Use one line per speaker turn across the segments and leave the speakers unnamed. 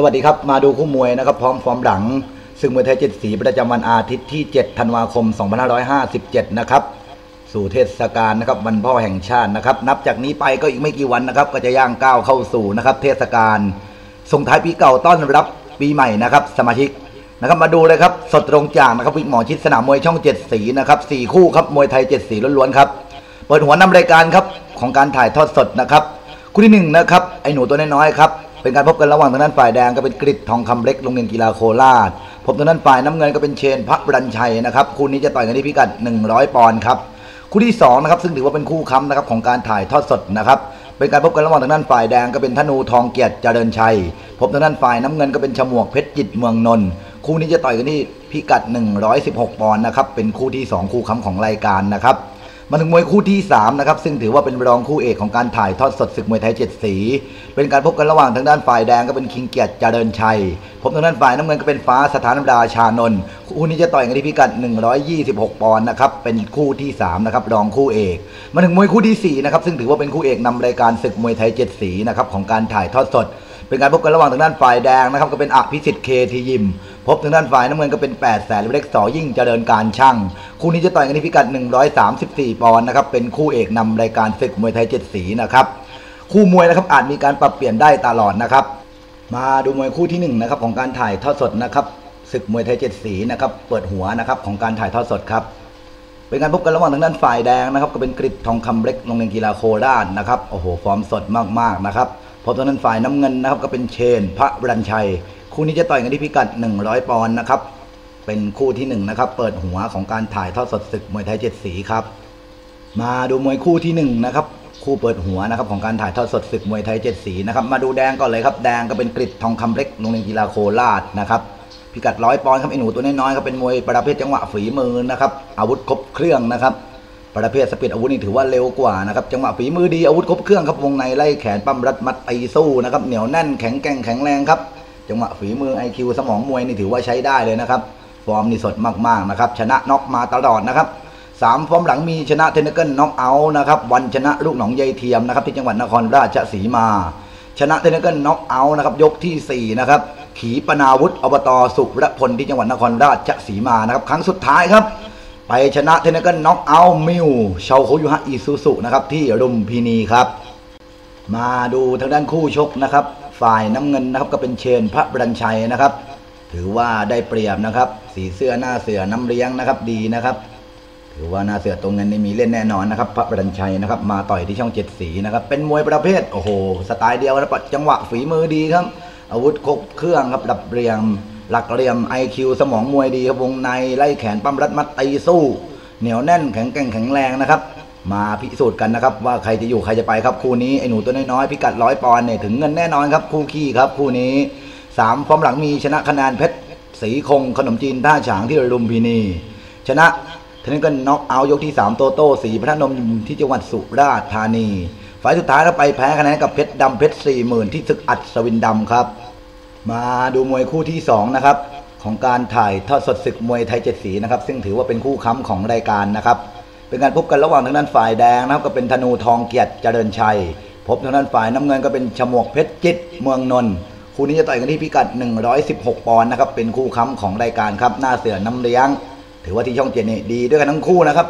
สวัสดีครับ มาดูคู่มวยนะครับ พร้อมฟอร์มหลัง ซึ่งมวยไทยเจ็ดสีประจำวันอาทิตย์ที่ 7 ธันวาคม 2557 นะครับ สู่เทศกาลนะครับวันพ่อแห่งชาตินะครับ นับจากนี้ไปก็อีกไม่กี่วันนะครับ ก็จะย่างก้าวเข้าสู่นะครับ เทศกาลส่งท้ายปีเก่าต้อนรับปีใหม่นะครับ สมาชิกนะครับมาดูเลยครับ สดตรงจากนะครับวิกหมอชิดสนามมวยช่องเจ็ดสีนะครับสี่คู่ครับมวยไทยเจ็ดสีล้วนๆครับเปิดหัวนำรายการครับของการถ่ายทอดสดนะครับ คู่ที่หนึ่งนะครับไอ้หนูตัวน้อยๆครับ เป็นการพบกันระหว่างทางด้านฝ่ายแดงก็เป็นกริดทองคำเล็กโรงเรียนกีฬาโคราช พบทางด้านฝ่ายน้ำเงินก็เป็นเชนพระบรัญชัยนะครับคู่นี้จะต่อยกันที่พิกัด 100 ปอนด์ครับคู่ที่สองนะครับซึ่งถือว่าเป็นคู่ค้ำนะครับของการถ่ายทอดสดนะครับเป็นการพบกันระหว่างทางด้านฝ่ายแดงก็เป็นธนูทองเกียรติเจริญชัย พบทางด้านฝ่ายน้ำเงินก็เป็นฉมวกเพชรจิตเมืองนนท์คู่นี้จะต่อยกันที่พิกัด 116 ปอนด์นะครับเป็นคู่ที่สองคู่ค้ำของรายการนะครับ มาถึงมวยคู่ที่ 3 นะครับ ซึ่งถือว่าเป็นรองคู่เอกของการถ่ายทอดสดศึกมวยไทยเจ็ดสี เป็นการพบกันระหว่างทางด้านฝ่ายแดงก็เป็นคิงเกียรติเจริญชัย พบทางด้านฝ่ายน้ำเงินก็เป็นฟ้าสถานดาชานนท์คู่นี้จะต่อยกันที่พิกัด 126 ปอนด์นะครับ เป็นคู่ที่3นะครับรองคู่เอก มาถึงมวยคู่ที่4นะครับซึ่งถือว่าเป็นคู่เอกนำรายการศึกมวยไทยเจ็ดสีนะครับของการถ่ายทอดสด เป็นการพบกันระหว่างทางด้านฝ่ายแดงนะครับก็เป็นอภิสิทธิ์เคทียิม พบทางด้านฝ่ายน้ำเงินก็เป็น8ปดแสนเล็กสอยิ่งเจริญการช่าง คู่นี้จะต่อยกันที่พิกัด 134 ปอนด์นะครับเป็นคู่เอกนำรายการศึกมวยไทยเจ็ดสีนะครับคู่มวยนะครับอาจมีการปรับเปลี่ยนได้ตลอดนะครับ มาดูมวยคู่ที่หนึ่งนะครับของการถ่ายทอดสดนะครับศึกมวยไทยเจ็ดสีนะครับเปิดหัวนะครับของการถ่ายทอดสดครับเป็นการพบกันระหว่างทางด้านฝ่ายแดงนะครับก็เป็นกริดทองคำเล็กโรงเรียนกีฬาโคราชนะครับโอ้โหฟอร์มสดมากๆนะครับ พบทางด้นฝ่ายน้ำเงินนะครับก็เป็นเชน พระรัญชัย คู่นี้จะต่อยกันที่พิกัด 100 ปอนด์นะครับ เป็นคู่ที่หนึ่งนะครับ เปิดหัวของการถ่ายทอดสดศึกมวยไทยเจ็ดสีครับ มาดูมวยคู่ที่หนึ่งนะครับ คู่เปิดหัวนะครับของการถ่ายทอดสดศึกมวยไทยเจ็ดสีนะครับ มาดูแดงก่อนเลยครับ แดงก็เป็นกริดทองคำเล็กโรงเรียนกีฬาโคราชนะครับ พิกัดร้อยปอนด์ครับไอหนูตัวน้อยๆครับเป็นมวยประเภทจังหวะฝีมือนะครับ อาวุธครบเครื่องนะครับ ประเภทสปีดอาวุธนี่ถือว่าเร็วกว่านะครับจังหวะฝีมือดีอาวุธครบเครื่องครับวงในไล่แขนปั้มรัดมัดตีสู้นะครับเหนียวแน่นแข็งแกร่งแข็งแรงครับจังหวะฝีมือ IQ สมองมวยนี่ถือว่าใช้ได้เลยนะครับฟอร์มนี่สดมากๆนะครับชนะน็อกมาตลอดนะครับสามฟอร์มหลังมีชนะเทนเนเกิลน็อกเอาท์นะครับวันชนะลูกหนองใยเทียมนะครับที่จังหวัดนครราชสีมา ชนะเทนเนเกิลน็อกเอาท์นะครับยกทีสี่4นะครับขีปนาวุฒิอบตสุรพลที่จังหวัดนครราชสีมานะครับครั้งสุดท้ายครับ ไปชนะเทนเนเกิลน็อกเอาท์มิวชาวโคยุฮะอิซูซุนะครับที่รุมพินีครับ มาดูทางด้านคู่ชกนะครับ ฝ่ายน้ำเงินนะครับก็เป็นเชนพระบรัญชัยนะครับ ถือว่าได้เปรียบนะครับ สีเสื้อหน้าเสือน้ำเลี้ยงนะครับดีนะครับ ถือว่าหน้าเสือตรงเงินนี่มีเล่นแน่นอนนะครับ พระบรัญชัยนะครับ มาต่อยที่ช่องเจ็ดสีนะครับ เป็นมวยประเภทโอ้โหสไตล์เดียวนะปัดจังหวะฝีมือดีครับ อาวุธครบเครื่องครับดับเรียง หลักเหลี่ยม IQ สมองมวยดีครับวงในไล่แขนปั้มรัดมัดตีสู้ เหนียวแน่นแข็งแกร่งแข็งแรงนะครับ มาพิสูจน์กันนะครับ ว่าใครจะอยู่ใครจะไปครับคู่นี้ไอ้หนูตัวน้อยๆพิกัดร้อยปอนด์เนี่ยถึงเงินแน่นอนครับคู่ขี้ครับคู่นี้สามฟอร์มหลังมีชนะคะแนนเพชรสีคงขนมจีนท่าฉางที่รุมพินี ชนะทีนี้ก็น็อกเอายกที่ 3 โตโต้สีพระนมที่จังหวัดสุราษฎร์ธานีไฟล์สุดท้ายแล้วไปแพ้คะแนนกับเพชรดำเพชรสี่หมื่นที่ศึกอัศวินดำครับ มาดูมวยคู่ที่2นะครับของการถ่ายทอดสดศึกมวยไทยเจ็ดสีนะครับ ซึ่งถือว่าเป็นคู่ค้ำของรายการนะครับ เป็นการพบกันระหว่างทางด้านฝ่ายแดงนะครับ ก็เป็นธนูทองเกียรติเจริญชัย พบทางด้านฝ่ายน้ำเงินก็เป็นฉมวกเพชรจิตเมืองนนท์คู่นี้จะต่อยกันที่พิกัด 116 ปอนด์นะครับเป็นคู่ค้ำของรายการครับหน้าเสือน้ำเลี้ยง ถือว่าที่ช่องเจ็ดนี่ดีด้วยกันทั้งคู่นะครับ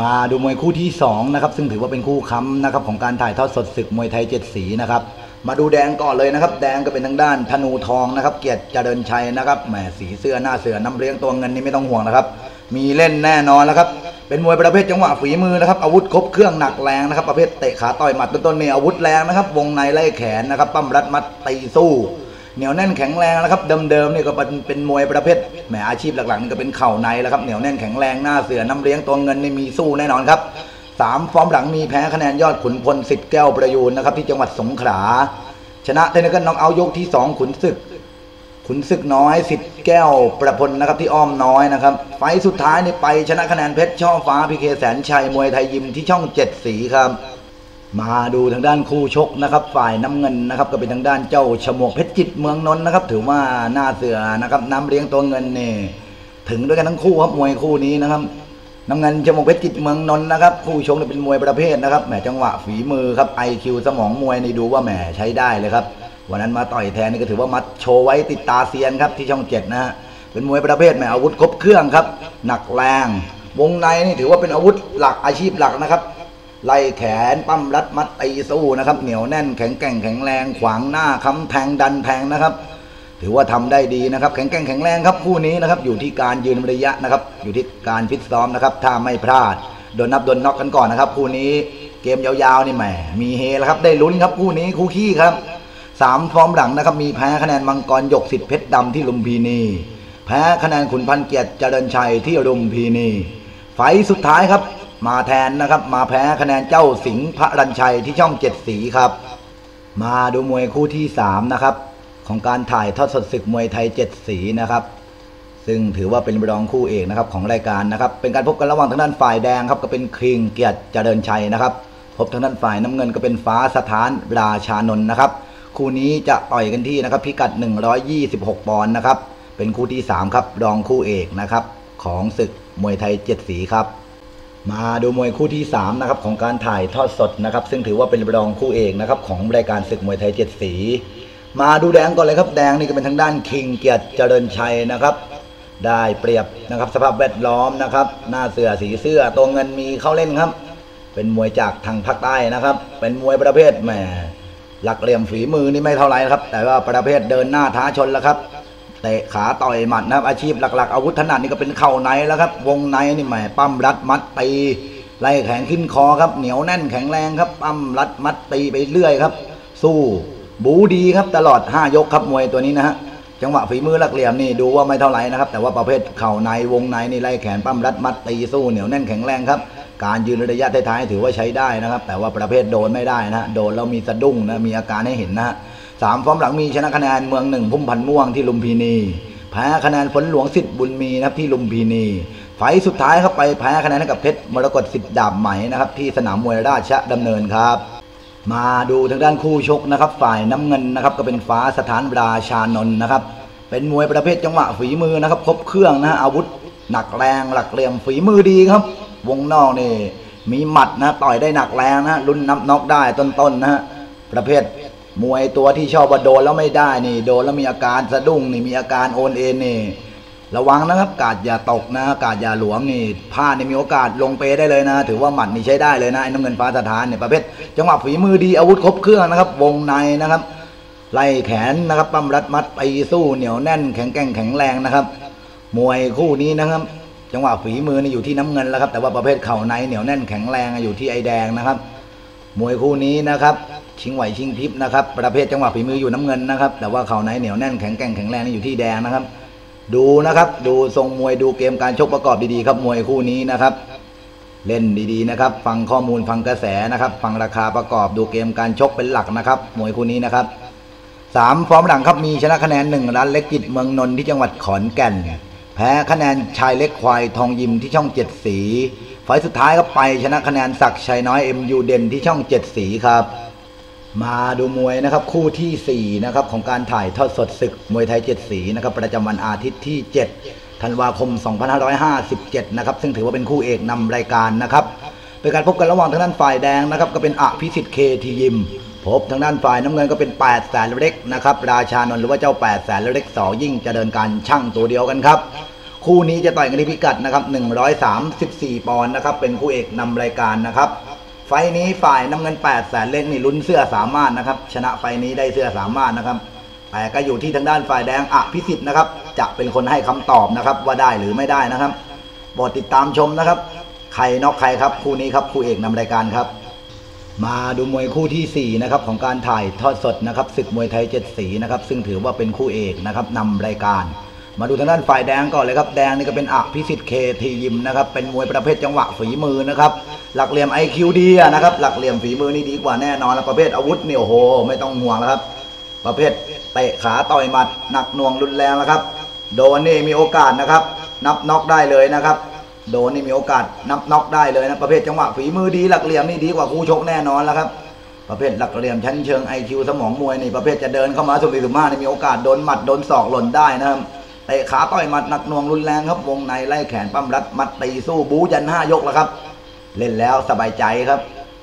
มาดูมวยคู่ที่2นะครับซึ่งถือว่าเป็นคู่ค้ำนะครับของการถ่ายทอดสดศึกมวยไทยเจ็ดสีนะครับ มาดูแดงก่อนเลยนะครับ แดงก็เป็นทางด้านธนูทองนะครับ เกียรติเจริญชัยนะครับแหมสีเสื้อหน้าเสือน้ำเลี้ยงตัวเงินนี่ไม่ต้องห่วงนะครับ มีเล่นแน่นอนแล้วครับ เป็นมวยประเภทจังหวะฝีมือนะครับ อาวุธครบเครื่องหนักแรงนะครับ ประเภทเตะขาต่อยหมัดต้นๆนี่อาวุธแรงนะครับ วงในไล่แขนนะครับ ปั้มรัดมัดตีสู้เหนียวแน่นแข็งแรงนะครับเดิมๆนี่ก็เป็นเป็นมวยประเภทแหมอาชีพหลักๆนี่ก็เป็นเข่าในแล้วครับเหนียวแน่นแข็งแรงหน้าเสือน้ำเลี้ยงตัวเงินนี่มีสู้แน่นอนครับ สามฟอร์มหลังมีแพ้คะแนนยอดขุนพลสิทธิ์แก้วประยูนนะครับที่จังหวัดสงขลาชนะเทนนิสน็อกเอายกที่สองขุนศึก ขุนศึกน้อยสิทธิ์แก้วประพลนะครับที่อ้อมน้อยนะครับ ไฟสุดท้ายนี่ไปชนะคะแนนเพชรช่อฟ้าพีเคแสนชัยมวยไทยยิมที่ช่องเจ็ดสีครับมาดูทางด้านคู่ชกนะครับฝ่ายน้ำเงินนะครับก็เป็นทางด้านเจ้าฉมวกเพชรจิตเมืองนนท์นะครับ ถือว่าหน้าเสือนะครับน้ำเลี้ยงตัวเงินเนี่ยถึงด้วยกันทั้งคู่ครับมวยคู่นี้นะครับ น้ำเงินฉมวกเพชรจิตเมืองนนท์นะครับคู่ชกเป็นมวยประเภทนะครับแหมจังหวะฝีมือครับ IQ สมองมวยในดูว่าแหมใช้ได้เลยครับวันนั้นมาต่อยแทนนี่ก็ถือว่ามาโชว์ไว้ติดตาเซียนครับที่ช่องเจ็ดนะฮะเป็นมวยประเภทแหมอาวุธครบเครื่องครับ หนักแรง วงในนี่ถือว่าเป็นอาวุธหลักอาชีพหลักนะครับไล่แขนปั้มรัดมัดตีสู้นะครับเหนียวแน่นแข็งแกร่งแข็งแรงขวางหน้าค้ำแทงดันแทงนะครับ ถือว่าทำได้ดีนะครับ แข็งแกร่งแข็งแรงครับคู่นี้นะครับ อยู่ที่การยืนระยะนะครับ อยู่ที่การฟิตซ้อมนะครับถ้าไม่พลาดโดนนับโดนน็อกกันก่อนนะครับ คู่นี้เกมยาวๆนี่แหมมีเฮแล้วครับ ได้ลุ้นครับคู่นี้คู่ขี้ครับสามฟอร์มหลังนะครับ มีแพ้คะแนนมังกรหยกสิทธิ์เพชรดำที่ลุมพินี แพ้คะแนนขุนพันเกียรติเจริญชัยที่ลุมพินี ไฟสุดท้ายครับ มาแทนนะครับ มาแพ้คะแนนเจ้าสิงห์พระรัญชัยที่ช่องเจ็ดสีครับ มาดูมวยคู่ที่3นะครับ ของการถ่ายทอดสดศึกมวยไทย7สีนะครับ ซึ่งถือว่าเป็นรองคู่เอกนะครับของรายการนะครับ เป็นการพบกันระหว่างทางด้านฝ่ายแดงครับก็เป็นคิงเกียรติเจริญชัยนะครับ พบทางด้านฝ่ายน้ำเงินก็เป็นฟ้าสถานราชานนท์นะครับ คู่นี้จะต่อยกันที่นะครับพิกัด 126 ปอนด์นะครับ เป็นคู่ที่ 3 ครับรองคู่เอกนะครับของศึกมวยไทย7สีครับมาดูมวยคู่ที่3นะครับของการถ่ายทอดสดนะครับ ซึ่งถือว่าเป็นรองคู่เอกนะครับของรายการศึกมวยไทยเจ็ดสี มาดูแดงก่อนเลยครับแดงนี่ก็เป็นทางด้านคิงเกียรติเจริญชัยนะครับ ได้เปรียบนะครับสภาพแวดล้อมนะครับ หน้าเสือสีเสื้อตัวเงินมีเข้าเล่นครับ เป็นมวยจากทางภาคใต้นะครับ เป็นมวยประเภทแหมหลักเหลี่ยมฝีมือนี่ไม่เท่าไรนะครับ แต่ว่าประเภทเดินหน้าท้าชนแล้วครับเตะขาต่อยหมัดนะครับ อาชีพหลักๆ อาวุธถนัดนี่ก็เป็นเข่าในแล้วครับ วงในนี่แหมปั้มรัดมัดตีไล่แขนขึ้นคอครับ เหนียวแน่นแข็งแรงครับปั้มรัดมัดตีไปเรื่อยครับ สู้ บูดีครับตลอด 5 ยกครับมวยตัวนี้นะฮะจังหวะฝีมือหลักเหลี่ยมนี่ดูว่าไม่เท่าไหร่นะครับ แต่ว่าประเภทเข่าในวงในนี่ไล่แขนปั้มรัดมัดตีสู้เหนียวแน่นแข็งแรงครับ การยืนระยะท้ายๆถือว่าใช้ได้นะครับ แต่ว่าประเภทโดนไม่ได้นะฮะโดนแล้วมีสะดุ้งนะมีอาการให้เห็นนะฮะสามฟอร์มหลังมีชนะคะแนนเมืองหนึ่งพุ่มพันธ์ม่วงที่ลุมพินีแพ้คะแนนฝนหลวงสิทธิ์บุญมีนะครับที่ลุมพินี ไฟสุดท้ายครับไปแพ้คะแนนให้กับเพชรมรกตสิทธิ์ดาบไหมนะครับที่สนามมวยราชดำเนินครับ มาดูทางด้านคู่ชกนะครับ ฝ่ายน้ำเงินนะครับ ก็เป็นฟ้าสถานราชานนท์นะครับ เป็นมวยประเภทจังหวะฝีมือนะครับ ครบเครื่องนะฮะอาวุธ หนักแรงหลักเหลี่ยมฝีมือดีครับ วงนอกนี่มีหมัดนะต่อยได้หนักแรงนะรุ่นนับน็อกได้ต้นๆนะฮะประเภทมวยตัวที่ชอบว่าโดนแล้วไม่ได้นี่ โดนแล้วมีอาการสะดุ้งนี่มีอาการโอนเอ็นนี่ ระวังนะครับ กาดอย่าตกนะ กาดอย่าหลวมนี่พลาดนี่มีโอกาสลงเปได้เลยนะ ถือว่าหมัดนี่ใช้ได้เลยนะไอ้น้ำเงินฟ้าสถานเนี่ยประเภทจังหวะฝีมือดีอาวุธครบเครื่องนะครับ วงในนะครับ ไล่แขนนะครับปั้มรัดมัดตีสู้เหนียวแน่นแข็งแกร่งแข็งแรงนะครับ มวยคู่นี้นะครับ จังหวะฝีมือนี่อยู่ที่น้ำเงินแล้วครับ แต่ว่าประเภทเข่าในเหนียวแน่นแข็งแรงอยู่ที่ไอแดงนะครับ มวยคู่นี้นะครับชิงไหวชิงพริบนะครับ ประเภทจังหวะฝีมืออยู่น้ำเงินนะครับ แต่ว่าเข่าในเหนียวแน่นแข็งแกร่งแข็งแรงนี่อยู่ที่แดงนะครับ ดูนะครับ ดูทรงมวยดูเกมการชกประกอบดีๆครับมวยคู่นี้นะครับ เล่นดีๆนะครับ ฟังข้อมูลฟังกระแสนะครับ ฟังราคาประกอบดูเกมการชกเป็นหลักนะครับ มวยคู่นี้นะครับสามฟอร์มหลังครับมีชนะคะแนนหนึ่งร้านเล็กกิจเมืองนนท์ที่จังหวัดขอนแก่น แพ้คะแนนชายเล็กควายทองยิมที่ช่องเจ็ดสีไฟสุดท้ายก็ไปชนะคะแนนศักชัยน้อยเอ็มยูเด่นที่ช่องเจ็ดสีครับ มาดูมวยนะครับคู่ทีสี่ 4 นะครับของการถ่ายทอดสดศึกมวยไทย 7 สีนะครับประจำวันอาทิตย์ที่ 7 ธันวาคม 2557 นะครับ ซึ่งถือว่าเป็นคู่เอกนำรายการนะครับ เป็นการพบกันระหว่างทางด้านฝ่ายแดงนะครับ ก็เป็นอภิสิทธิ์เคทียิม พบทางด้านฝ่ายน้ำเงินก็เป็น 8 แสนเล็กนะครับ ราชานนท์หรือว่าเจ้า 8 แสนเล็กสอยิ่งจะเดินการช่างตัวเดียวกันครับคู่นี้จะต่อยกันที่พิกัดนะครับ134ปอนด์นะครับเป็นคู่เอกนำรายการนะครับ ไฟนี้ฝ่ายน้ำเงิน8แสนเล็กนี่ลุ้นเสื้อสามารถนะครับ ชนะไฟนี้ได้เสื้อสามารถนะครับ แต่ก็อยู่ที่ทางด้านฝ่ายแดงอภิสิทธิ์นะครับ จะเป็นคนให้คำตอบนะครับ ว่าได้หรือไม่ได้นะครับโปรดติดตามชมนะครับ ใครนอกใครครับคู่นี้ครับคู่เอกนำรายการครับ มาดูมวยคู่ทีสี่4นะครับของการถ่ายทอดสดนะครับศึกมวยไทยเจ็ดสีนะครับซึ่งถือว่าเป็นคู่เอกนะครับนำรายการ มาดูทางด้านฝ่ายแดงก่อนเลยครับแดงนี่ก็เป็นอภิสิทธิ์เคทียิมนะครับเป็นมวยประเภทจังหวะฝีมือนะครับหลักเหลี่ยมไอคิวดีนะครับหลักเหลี่ยมฝีมือนี่ดีกว่าแน่นอนแล้วประเภทอาวุธเนี่ยโอ้โหไม่ต้องห่วงแล้วครับ ประเภทเตะขาต่อยหมัดหนักหน่วงรุนแรงแล้วครับ โดนนี่มีโอกาสนะครับ นับน็อกได้เลยนะครับ โดนนี่มีโอกาสนับน็อกได้เลยนะประเภทจังหวะฝีมือดีหลักเหลี่ยมนี่ดีกว่าคู่ชกแน่นอนแล้วครับประเภทหลักเหลี่ยมชั้นเชิงไอคิวสมองมวยนี่ประเภทจะเดินเข้ามาสุ่มสี่สุ่มห้านี่มีโอกาสโดนหมัดโดนศอกหล่นได้นะครับ เตะขาต่อยมัดหนักหน่วงรุนแรงครับวงในไล่แขนปั้มรัดมัดตีสู้บู๊ยันห้ายกแล้วครับ เล่นแล้วสบายใจครับ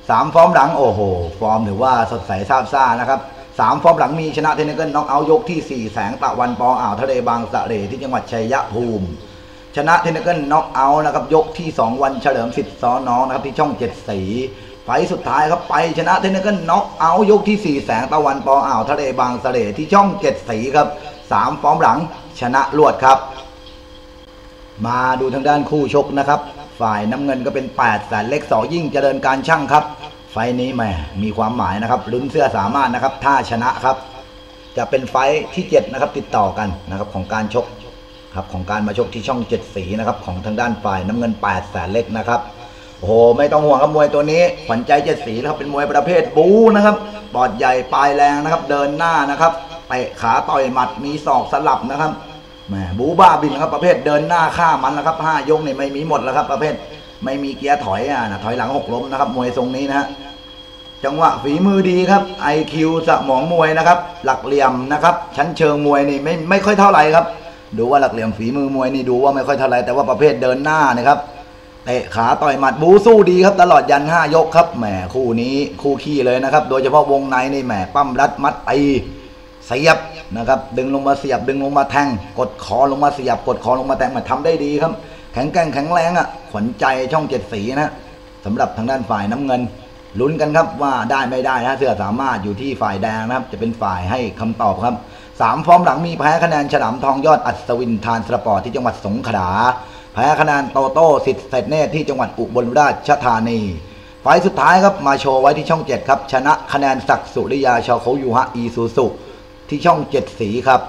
สามฟอร์มหลังโอ้โห ฟอร์มถือว่าสดใสซาบซ่านะครับสามฟอร์มหลังมีชนะเทนนิเกิลน็อกเอาท์ยกที่สี่แสงตะวันปออ่าวทะเลบางสะเลที่จังหวัดชัยภูมิ ชนะเทนนิเกิลน็อกเอานะครับยกที่ 2 วันเฉลิมสิทธิ์ซ้อน้องนะครับที่ช่องเจ็ดสีไฟสุดท้ายครับไปชนะเทนนิเกิลน็อกเอายกที่ 4 แสงตะวันปออ่าวทะเลบางสะเลที่ช่องเจ็ดสีครับ สามฟอร์มหลังชนะรวดครับ มาดูทางด้านคู่ชกนะครับ ฝ่ายน้ำเงินก็เป็น8ปดแสนเล็กสอยิ่งเจริญการช่างครับ ไฟนี้แหมมีความหมายนะครับลุ้นเสื้อสามารถนะครับ ถ้าชนะครับ จะเป็นไฟที่7นะครับติดต่อกันนะครับของการชกครับของการมาชกที่ช่องเจ็ดสีนะครับของทางด้านฝ่ายน้ำเงิน8ปดแสนเล็กนะครับโอ้โหไม่ต้องห่วงครับมวยตัวนี้ขวัญใจเจ็ดสีนะครับเป็นมวยประเภทบูนะครับปอดใหญ่ปลายแรงนะครับ เดินหน้านะครับ เตะขาต่อยหมัดมีศอกสลับนะครับแหมบูบ้าบินครับประเภทเดินหน้าฆ่ามันนะครับห้ายกเนี่ยไม่มีหมดแล้วครับ ประเภทไม่มีเกียร์ถอยอะนะถอยหลังหกล้มนะครับ มวยทรงนี้นะฮะจังหวะฝีมือดีครับ IQ สมองมวยนะครับ หลักเหลี่ยมนะครับ ชั้นเชิงมวยนี่ไม่ไม่ค่อยเท่าไหร่ครับ ดูว่าหลักเหลี่ยมฝีมือมวยนี่ดูว่าไม่ค่อยเท่าไหร่แต่ว่าประเภทเดินหน้านะครับเตะขาต่อยหมัดบูสู้ดีครับ ตลอดยันห้ายกครับแหมคู่นี้คู่ขี้เลยนะครับ โดยเฉพาะวงในนี่แหมปั้มรัดมัดตี เสียบนะครับดึงลงมาเสียบดึงลงมาแทง กดคอลงมาเสียบกดคอลงมาแทงมาทำได้ดีครับ แข็งแกร่งแข็งแรงอะขวัญใจช่องเจ็ดสีนะสำหรับทางด้านฝ่ายน้ำเงินลุ้นกันครับว่าได้ไม่ได้นะเสือสามารถอยู่ที่ฝ่ายแดงนะครับ จะเป็นฝ่ายให้คำตอบครับสามฟอร์มหลังมีแพ้คะแนนฉลามทองยอดอัศวินทานสปอร์ตที่จังหวัดสงขลาแพ้คะแนนโตโต้สิทธิ์เศรษฐเนตรที่จังหวัดอุบลราชธานีไฟสุดท้ายครับมาโชว์ไว้ที่ช่องเจ็ดครับ ชนะคะแนนศักสุริยาชาวเขายูฮะอีซูซุ ที่ช่องเจ็ดสีครับ